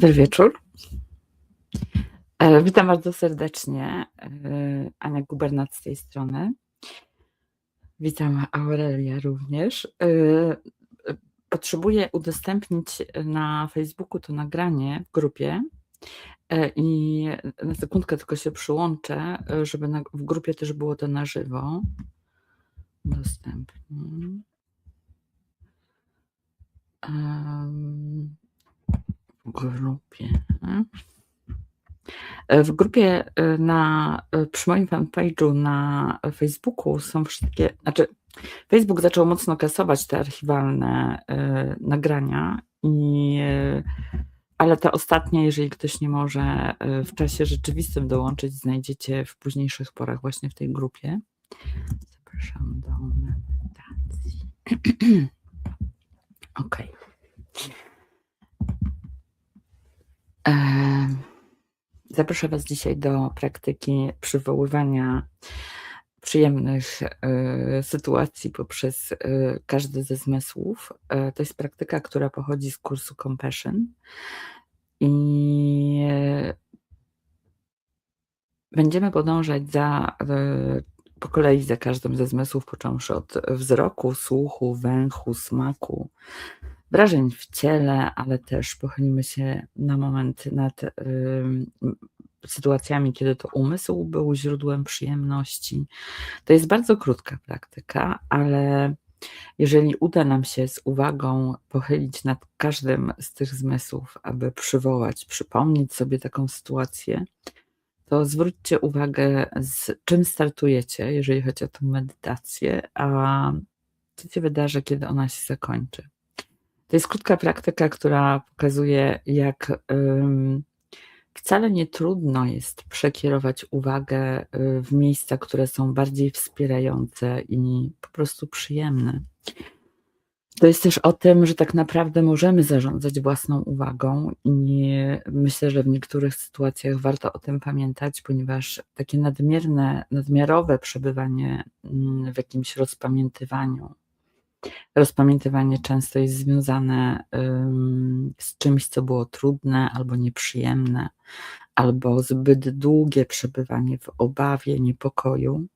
Dobry wieczór. E, Witam bardzo serdecznie. E, Ania Gubernat z tej strony. Witam Aurelia również. E, Potrzebuję udostępnić na Facebooku to nagranie w grupie i na sekundkę tylko się przyłączę, żeby w grupie też było to na żywo. W grupie. E, W grupie e, na, e, przy moim fanpage'u na Facebooku są wszystkie, znaczy Facebook zaczął mocno kasować te archiwalne e, nagrania, i, e, ale te ostatnie, jeżeli ktoś nie może e, w czasie rzeczywistym dołączyć, znajdziecie w późniejszych porach właśnie w tej grupie. Zapraszam do medytacji. Okej. Em, Zaproszę Was dzisiaj do praktyki przywoływania przyjemnych e, sytuacji poprzez e, każdy ze zmysłów. E, To jest praktyka, która pochodzi z kursu Compassion i będziemy podążać za, po kolei za każdym ze zmysłów, począwszy od wzroku, słuchu, węchu, smaku, wrażeń w ciele, ale też pochylimy się na moment nad sytuacjami, kiedy to umysł był źródłem przyjemności. To jest bardzo krótka praktyka, ale jeżeli uda nam się z uwagą pochylić nad każdym z tych zmysłów, aby przywołać, przypomnieć sobie taką sytuację, to zwróćcie uwagę, z czym startujecie, jeżeli chodzi o tę medytację, a co się wydarzy, kiedy ona się zakończy. To jest krótka praktyka, która pokazuje, jak wcale nie trudno jest przekierować uwagę y, w miejsca, które są bardziej wspierające i po prostu przyjemne. To jest też o tym, że tak naprawdę możemy zarządzać własną uwagą i myślę, że w niektórych sytuacjach warto o tym pamiętać, ponieważ takie nadmierne, nadmiarowe przebywanie mm, w jakimś rozpamiętywaniu, rozpamiętywanie często jest związane z czymś, co było trudne albo nieprzyjemne, albo zbyt długie przebywanie w obawie, niepokoju.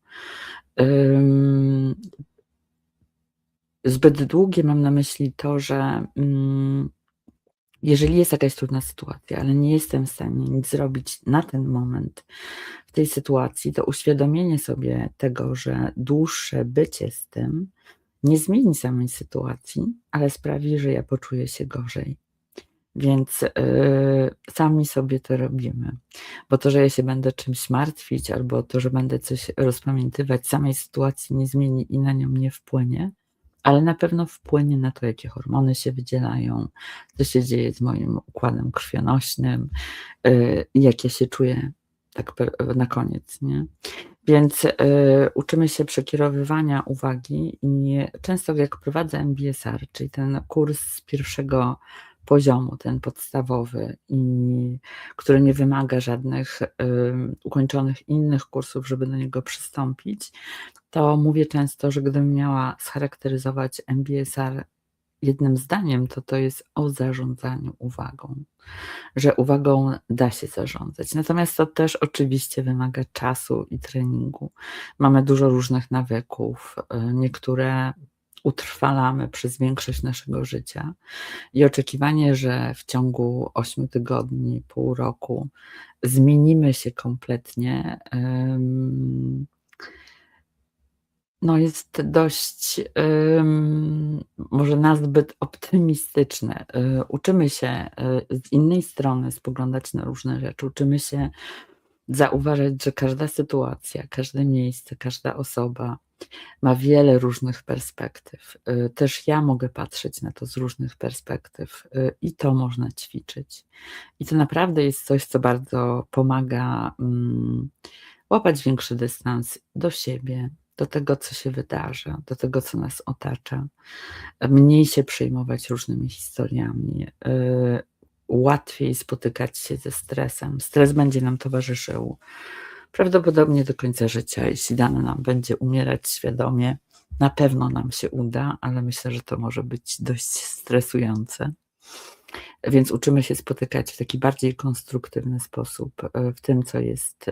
Zbyt długie mam na myśli to, że jeżeli jest jakaś trudna sytuacja, ale nie jestem w stanie nic zrobić na ten moment w tej sytuacji, to uświadomienie sobie tego, że dłuższe bycie z tym nie zmieni samej sytuacji, ale sprawi, że ja poczuję się gorzej. Więc yy, sami sobie to robimy. Bo to, że ja się będę czymś martwić, albo to, że będę coś rozpamiętywać, samej sytuacji nie zmieni i na nią nie wpłynie, ale na pewno wpłynie na to, jakie hormony się wydzielają, co się dzieje z moim układem krwionośnym, yy, jak ja się czuję tak na koniec, nie? Więc y, uczymy się przekierowywania uwagi i często jak prowadzę MBSR, czyli ten kurs z pierwszego poziomu, ten podstawowy, i który nie wymaga żadnych y, ukończonych innych kursów, żeby do niego przystąpić, to mówię często, że gdybym miała scharakteryzować MBSR jednym zdaniem, to to jest o zarządzaniu uwagą, że uwagą da się zarządzać. Natomiast to też oczywiście wymaga czasu i treningu. Mamy dużo różnych nawyków, niektóre utrwalamy przez większość naszego życia i oczekiwanie, że w ciągu 8 tygodni, pół roku zmienimy się kompletnie, no jest dość ym, może nazbyt optymistyczne. Y, Uczymy się y, z innej strony spoglądać na różne rzeczy. Uczymy się zauważać, że każda sytuacja, każde miejsce, każda osoba ma wiele różnych perspektyw. Y, Też ja mogę patrzeć na to z różnych perspektyw i to można ćwiczyć. I to naprawdę jest coś, co bardzo pomaga mm, łapać większy dystans do siebie, do tego, co się wydarza, do tego, co nas otacza, mniej się przejmować różnymi historiami, y, łatwiej spotykać się ze stresem. Stres będzie nam towarzyszył prawdopodobnie do końca życia, jeśli dane nam będzie umierać świadomie. Na pewno nam się uda, ale myślę, że to może być dość stresujące. Więc uczymy się spotykać w taki bardziej konstruktywny sposób, e, w tym, co jest,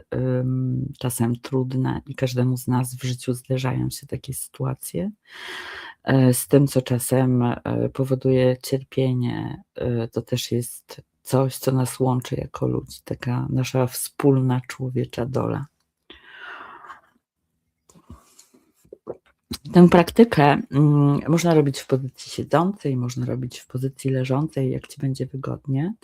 czasem trudne i każdemu z nas w życiu zdarzają się takie sytuacje, e, z tym, co czasem, e, powoduje cierpienie. To też jest coś, co nas łączy jako ludzi, taka nasza wspólna człowiecza dola. Tę praktykę mm, można robić w pozycji siedzącej, można robić w pozycji leżącej, jak ci będzie wygodnie.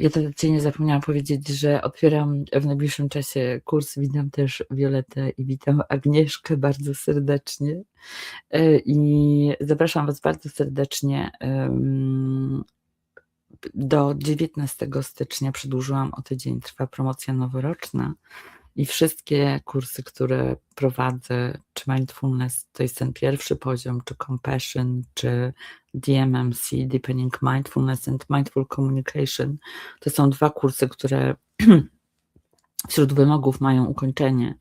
Ja tradycyjnie zapomniałam powiedzieć, że otwieram w najbliższym czasie kurs. Witam też Violetę i witam Agnieszkę bardzo serdecznie. I zapraszam Was bardzo serdecznie. Do 19 stycznia przedłużyłam o tydzień, trwa promocja noworoczna. I wszystkie kursy, które prowadzę, czy mindfulness, to jest ten pierwszy poziom, czy compassion, czy DMMC, Deepening Mindfulness and Mindful Communication, to są dwa kursy, które wśród wymogów mają ukończenie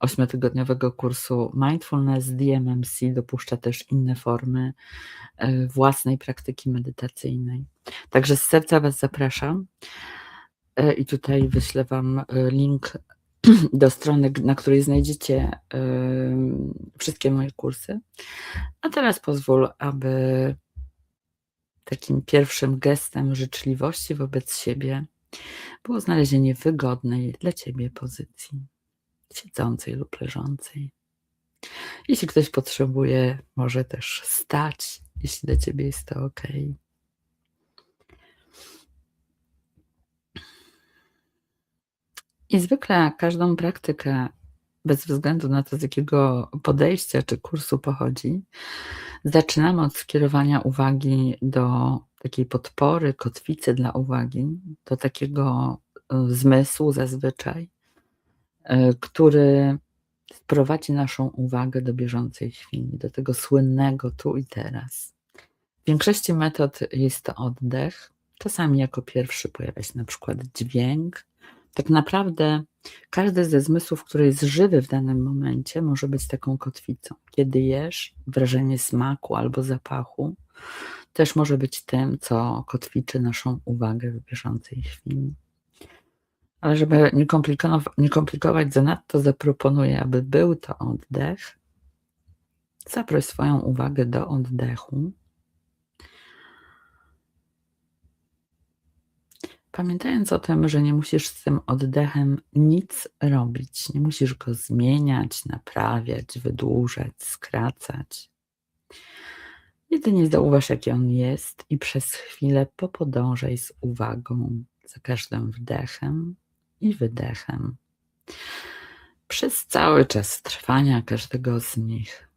ośmiotygodniowego kursu Mindfulness. DMMC dopuszcza też inne formy e, własnej praktyki medytacyjnej. Także z serca Was zapraszam. E, I tutaj wyślę Wam e, link do strony, na której znajdziecie wszystkie moje kursy. A teraz pozwól, aby takim pierwszym gestem życzliwości wobec siebie było znalezienie wygodnej dla ciebie pozycji, siedzącej lub leżącej. Jeśli ktoś potrzebuje, może też stać, jeśli dla ciebie jest to ok. I zwykle każdą praktykę, bez względu na to, z jakiego podejścia czy kursu pochodzi, zaczynamy od skierowania uwagi do takiej podpory, kotwicy dla uwagi, do takiego e, zmysłu zazwyczaj, e, który sprowadzi naszą uwagę do bieżącej chwili, do tego słynnego tu i teraz. W większości metod jest to oddech. Czasami jako pierwszy pojawia się na przykład dźwięk, tak naprawdę każdy ze zmysłów, który jest żywy w danym momencie, może być taką kotwicą. Kiedy jesz, wrażenie smaku albo zapachu też może być tym, co kotwiczy naszą uwagę w bieżącej chwili. Ale żeby nie, komplikować, nie komplikować zanadto, zaproponuję, aby był to oddech. Zaproś swoją uwagę do oddechu. Pamiętając o tym, że nie musisz z tym oddechem nic robić, nie musisz go zmieniać, naprawiać, wydłużać, skracać. Jedynie zauważ, jaki on jest, i przez chwilę popodążaj z uwagą za każdym wdechem i wydechem. Przez cały czas trwania każdego z nich.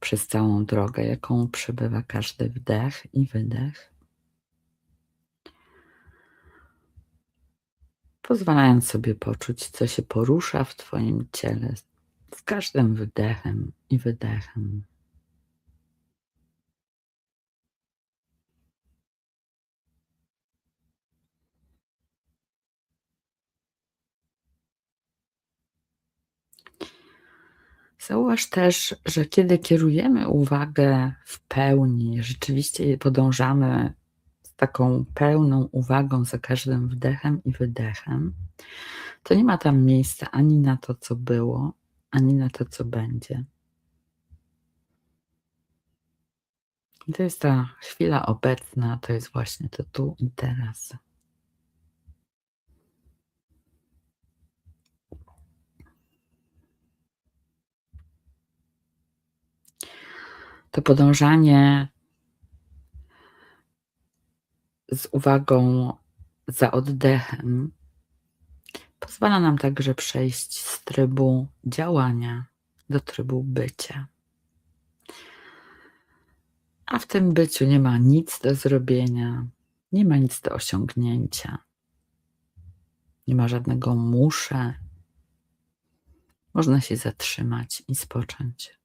Przez całą drogę, jaką przebywa każdy wdech i wydech. Pozwalając sobie poczuć, co się porusza w Twoim ciele z każdym wdechem i wydechem. Zauważ też, że kiedy kierujemy uwagę w pełni, rzeczywiście podążamy taką pełną uwagą za każdym wdechem i wydechem, to nie ma tam miejsca ani na to, co było, ani na to, co będzie. I to jest ta chwila obecna, to jest właśnie to tu i teraz. To podążanie z uwagą za oddechem pozwala nam także przejść z trybu działania do trybu bycia. A w tym byciu nie ma nic do zrobienia, nie ma nic do osiągnięcia, nie ma żadnego muszę. Można się zatrzymać i spocząć.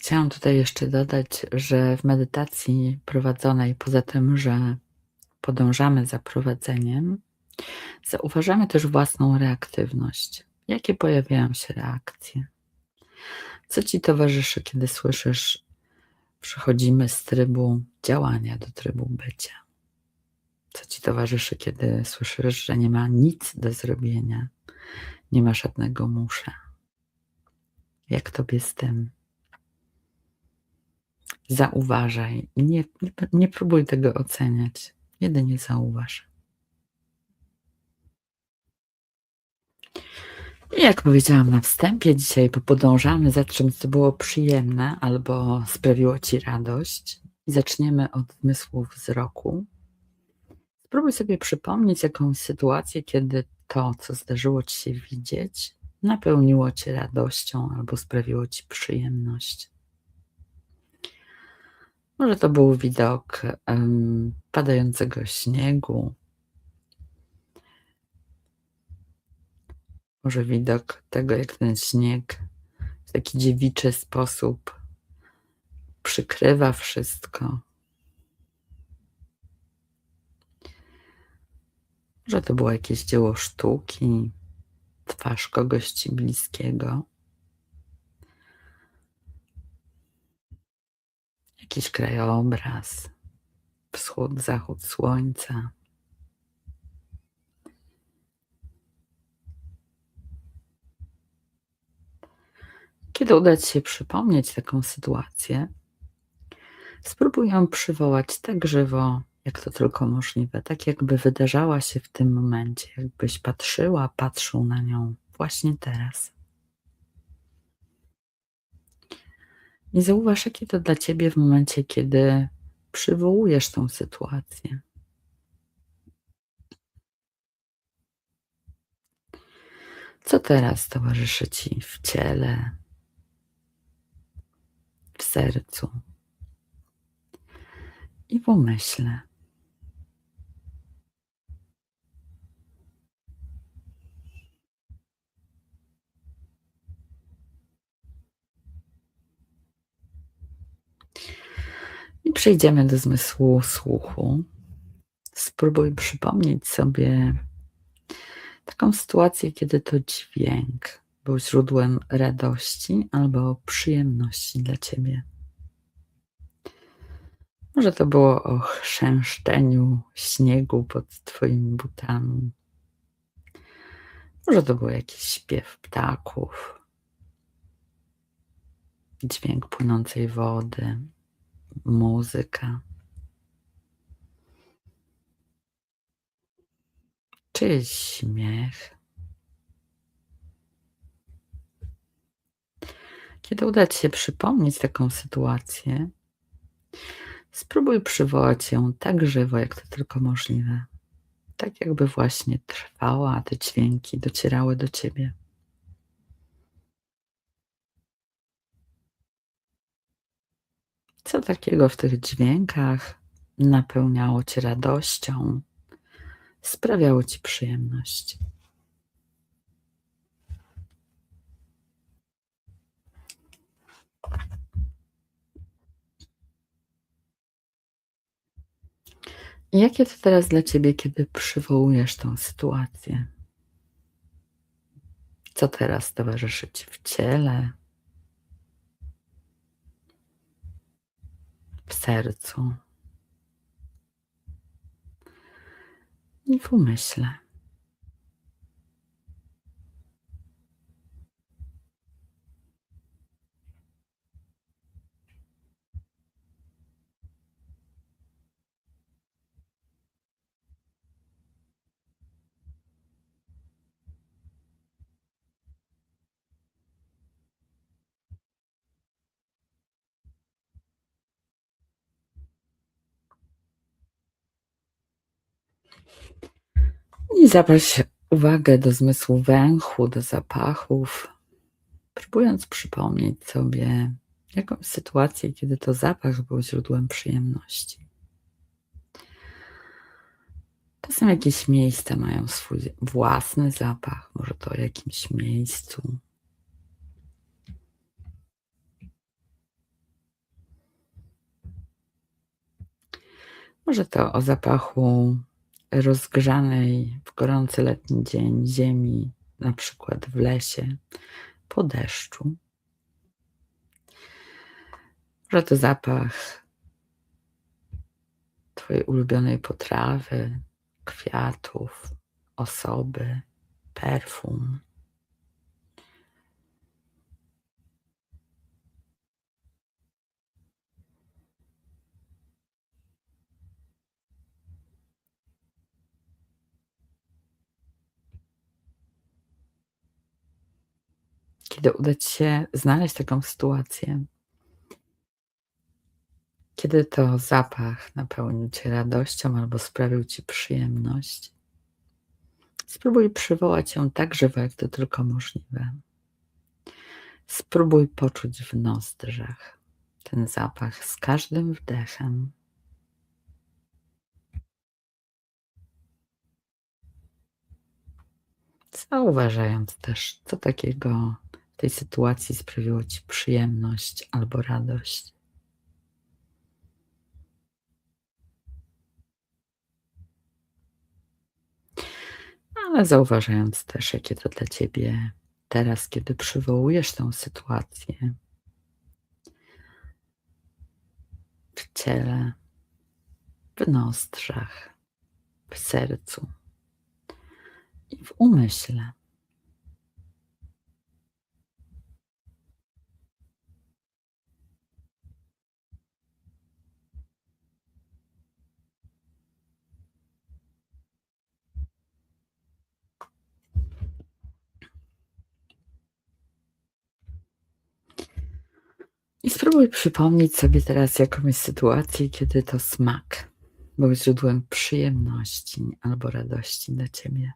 Chciałam tutaj jeszcze dodać, że w medytacji prowadzonej, poza tym, że podążamy za prowadzeniem, zauważamy też własną reaktywność. Jakie pojawiają się reakcje? Co ci towarzyszy, kiedy słyszysz, przechodzimy z trybu działania do trybu bycia? Co ci towarzyszy, kiedy słyszysz, że nie ma nic do zrobienia, nie ma żadnego muszę? Jak tobie z tym? Zauważaj nie, nie, nie próbuj tego oceniać, jedynie zauważ. I jak powiedziałam na wstępie, dzisiaj podążamy za czymś, co było przyjemne albo sprawiło ci radość. I zaczniemy od zmysłu wzroku. Spróbuj sobie przypomnieć jakąś sytuację, kiedy to, co zdarzyło ci się widzieć, napełniło cię radością albo sprawiło ci przyjemność. Może to był widok um, padającego śniegu, może widok tego, jak ten śnieg w taki dziewiczy sposób przykrywa wszystko. Może to było jakieś dzieło sztuki, twarz kogoś ci bliskiego. Jakiś krajobraz, wschód, zachód słońca. Kiedy uda Ci się przypomnieć taką sytuację, spróbuj ją przywołać tak żywo, jak to tylko możliwe, tak jakby wydarzała się w tym momencie, jakbyś patrzyła, patrzył na nią właśnie teraz. I zauważ, jakie to dla Ciebie w momencie, kiedy przywołujesz tą sytuację. Co teraz towarzyszy Ci w ciele, w sercu i w umyśle? I przejdziemy do zmysłu słuchu. Spróbuj przypomnieć sobie taką sytuację, kiedy to dźwięk był źródłem radości albo przyjemności dla ciebie. Może to było o chrzęszczeniu śniegu pod twoimi butami. Może to był jakiś śpiew ptaków, dźwięk płynącej wody, muzyka. Czyjś śmiech. Kiedy uda Ci się przypomnieć taką sytuację, spróbuj przywołać ją tak żywo, jak to tylko możliwe. Tak jakby właśnie trwała, a te dźwięki docierały do Ciebie. Co takiego w tych dźwiękach napełniało Cię radością, sprawiało Ci przyjemność? Jakie to teraz dla Ciebie, kiedy przywołujesz tą sytuację? Co teraz towarzyszy Ci w ciele, w sercu i w umyśle? I zabrać uwagę do zmysłu węchu, do zapachów, próbując przypomnieć sobie jakąś sytuację, kiedy to zapach był źródłem przyjemności. Czasem jakieś miejsca mają swój własny zapach, może to o jakimś miejscu. Może to o zapachu rozgrzanej w gorący letni dzień ziemi, na przykład w lesie, po deszczu. Może to zapach Twojej ulubionej potrawy, kwiatów, osoby, perfum. Kiedy uda Ci się znaleźć taką sytuację kiedy to zapach napełnił Cię radością albo sprawił Ci przyjemność, spróbuj przywołać ją tak żywo, jak to tylko możliwe. Spróbuj poczuć w nozdrzach ten zapach z każdym wdechem. Zauważając też, co takiego tej sytuacji sprawiło Ci przyjemność albo radość. ale zauważając też, jakie to dla ciebie teraz, kiedy przywołujesz tę sytuację w ciele, w nozdrzach, w sercu i w umyśle. Spróbuj przypomnieć sobie teraz jakąś sytuację, kiedy to smak był źródłem przyjemności albo radości dla ciebie.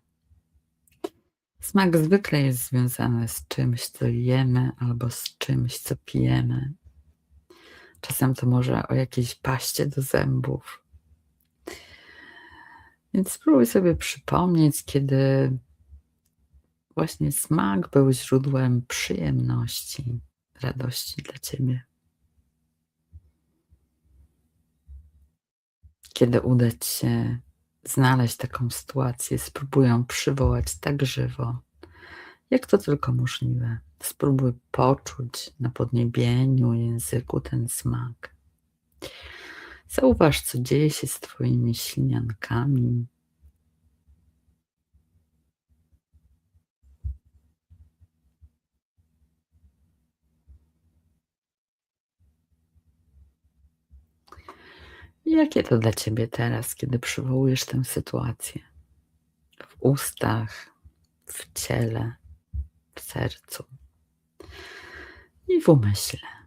Smak zwykle jest związany z czymś, co jemy, albo z czymś, co pijemy. Czasem to może o jakiejś paście do zębów. Więc spróbuj sobie przypomnieć, kiedy właśnie smak był źródłem przyjemności radości dla Ciebie. Kiedy uda Ci się znaleźć taką sytuację, spróbuj ją przywołać tak żywo, jak to tylko możliwe. Spróbuj poczuć na podniebieniu języku ten smak. Zauważ, co dzieje się z Twoimi śliniankami, Jakie to dla ciebie teraz, kiedy przywołujesz tę sytuację? W ustach, w ciele, w sercu i w umyśle.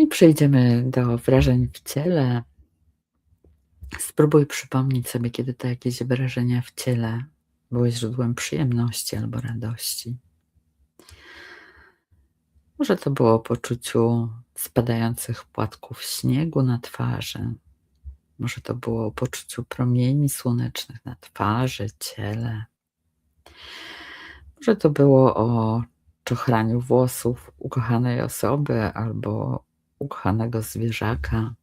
I przejdziemy do wrażeń w ciele. Spróbuj przypomnieć sobie, kiedy to jakieś wrażenia w ciele były źródłem przyjemności albo radości. Może to było poczuciu spadających płatków śniegu na twarzy. Może to było poczuciu promieni słonecznych na twarzy, ciele. Może to było o czochraniu włosów ukochanej osoby albo ukochanego zwierzaka.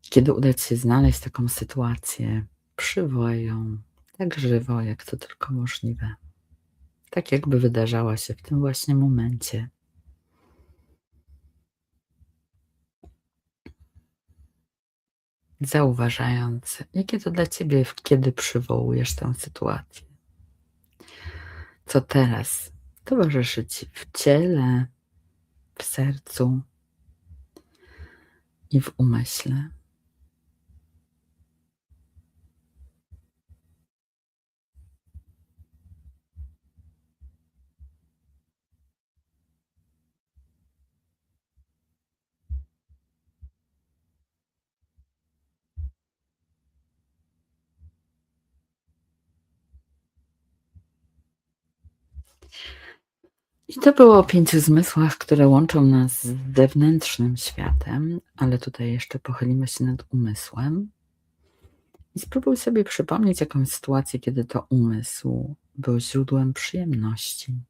Kiedy uda Ci się znaleźć taką sytuację, przywołaj ją tak żywo, jak to tylko możliwe. Tak jakby wydarzała się w tym właśnie momencie. Zauważając, jakie to dla Ciebie, kiedy przywołujesz tę sytuację. Co teraz towarzyszy Ci w ciele, w sercu i w umyśle. I to było o 5 zmysłach, które łączą nas z zewnętrznym światem, ale tutaj jeszcze pochylimy się nad umysłem. I spróbuj sobie przypomnieć jakąś sytuację, kiedy to umysł był źródłem przyjemności.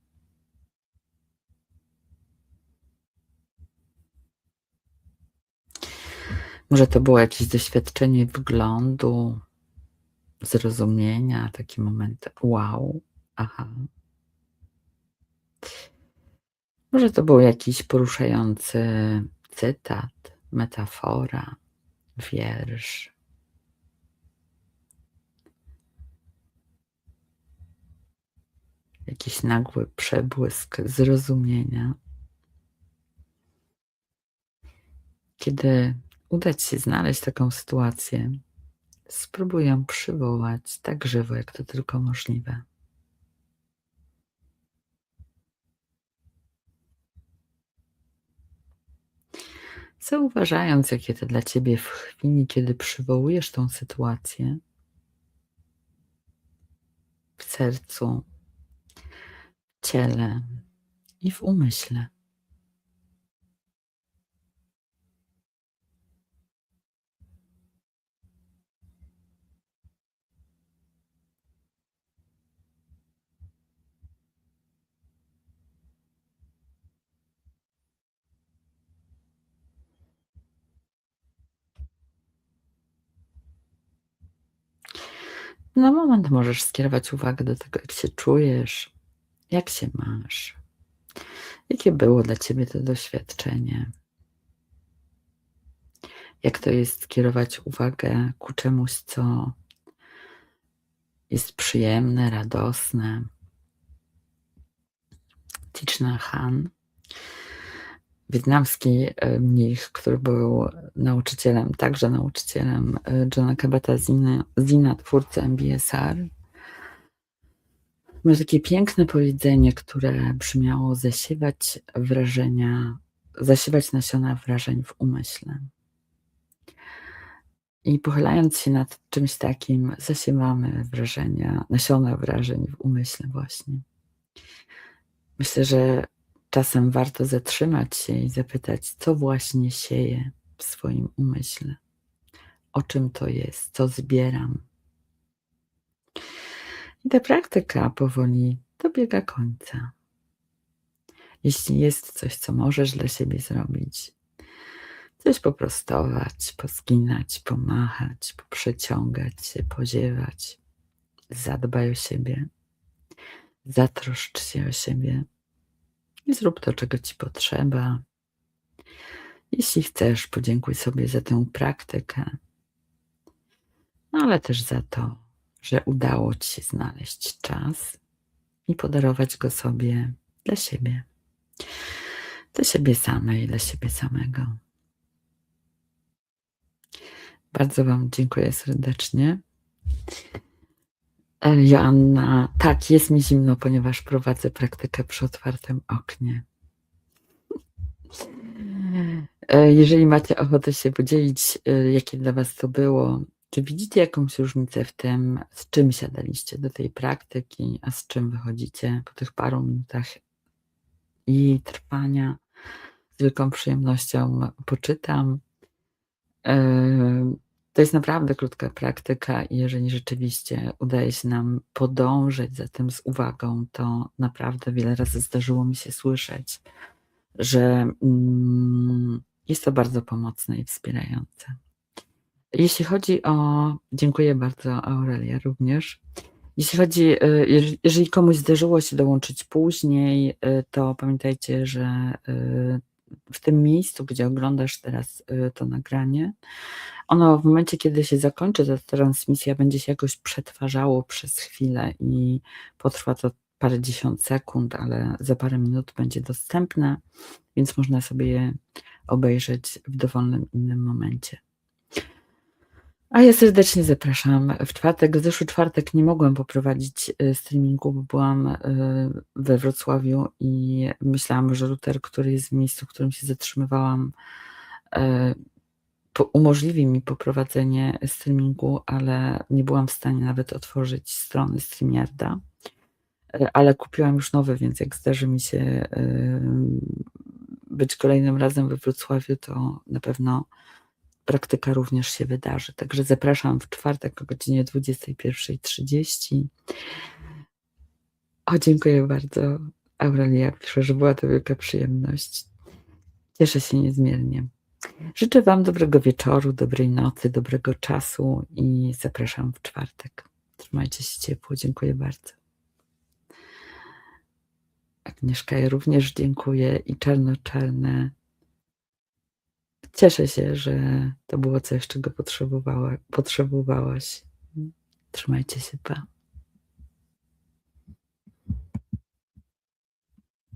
Może to było jakieś doświadczenie wglądu, zrozumienia, taki moment wow, aha. Może to był jakiś poruszający cytat, metafora, wiersz. Jakiś nagły przebłysk zrozumienia. Kiedy uda ci się znaleźć taką sytuację, spróbuj ją przywołać tak żywo, jak to tylko możliwe. Zauważając, jakie to dla ciebie w chwili, kiedy przywołujesz tą sytuację w sercu, w ciele i w umyśle. Na moment możesz skierować uwagę do tego, jak się czujesz, jak się masz, jakie było dla ciebie to doświadczenie. Jak to jest skierować uwagę ku czemuś, co jest przyjemne, radosne. Thich Nhat Hanh, wietnamski e, mnich, który był nauczycielem, także nauczycielem e, Johna Kabat-Zina, Zina, twórcy MBSR, ma takie piękne powiedzenie, które brzmiało zasiewać wrażenia, zasiewać nasiona wrażeń w umyśle. I pochylając się nad czymś takim, zasiewamy wrażenia, nasiona wrażeń w umyśle właśnie. Myślę, że czasem warto zatrzymać się i zapytać, co właśnie sieję w swoim umyśle, o czym to jest, co zbieram. I ta praktyka powoli dobiega końca. Jeśli jest coś, co możesz dla siebie zrobić, coś poprostować, poskinać, pomachać, poprzeciągać się, poziewać, zadbaj o siebie, zatroszcz się o siebie i zrób to, czego ci potrzeba. Jeśli chcesz, podziękuj sobie za tę praktykę, no ale też za to, że udało ci się znaleźć czas i podarować go sobie dla siebie. Dla siebie samej, dla siebie samego. Bardzo Wam dziękuję serdecznie. E, Joanna, tak, jest mi zimno, ponieważ prowadzę praktykę przy otwartym oknie. E, jeżeli macie ochotę się podzielić, e, jakie dla Was to było, czy widzicie jakąś różnicę w tym, z czym siadaliście do tej praktyki, a z czym wychodzicie po tych paru minutach i trwania? Z wielką przyjemnością poczytam. To jest naprawdę krótka praktyka i jeżeli rzeczywiście udaje się nam podążać za tym z uwagą, to naprawdę wiele razy zdarzyło mi się słyszeć, że mm, jest to bardzo pomocne i wspierające. Jeśli chodzi o. Dziękuję bardzo, Aurelia, również. Jeśli chodzi, y, jeżeli komuś zdarzyło się dołączyć później, y, to pamiętajcie, że y, w tym miejscu, gdzie oglądasz teraz to nagranie, ono w momencie, kiedy się zakończy ta transmisja, będzie się jakoś przetwarzało przez chwilę i potrwa to parędziesiąt sekund, ale za parę minut będzie dostępne, więc można sobie je obejrzeć w dowolnym innym momencie. A ja serdecznie zapraszam. W czwartek, w zeszły czwartek nie mogłam poprowadzić y, streamingu, bo byłam y, we Wrocławiu i myślałam, że router, który jest w miejscu, w którym się zatrzymywałam, y, umożliwi mi poprowadzenie streamingu, ale nie byłam w stanie nawet otworzyć strony StreamYarda. Ale kupiłam już nowy, więc jak zdarzy mi się, być kolejnym razem we Wrocławiu, to na pewno praktyka również się wydarzy. Także zapraszam w czwartek o godzinie 21:30. O, dziękuję bardzo. Aurelia pisze, że była to wielka przyjemność. Cieszę się niezmiernie. Życzę wam dobrego wieczoru, dobrej nocy, dobrego czasu i zapraszam w czwartek. Trzymajcie się ciepło. Dziękuję bardzo. Agnieszka, ja również dziękuję i czarno-czarne. Cieszę się, że to było coś, czego potrzebowała potrzebowałaś. Trzymajcie się, pa.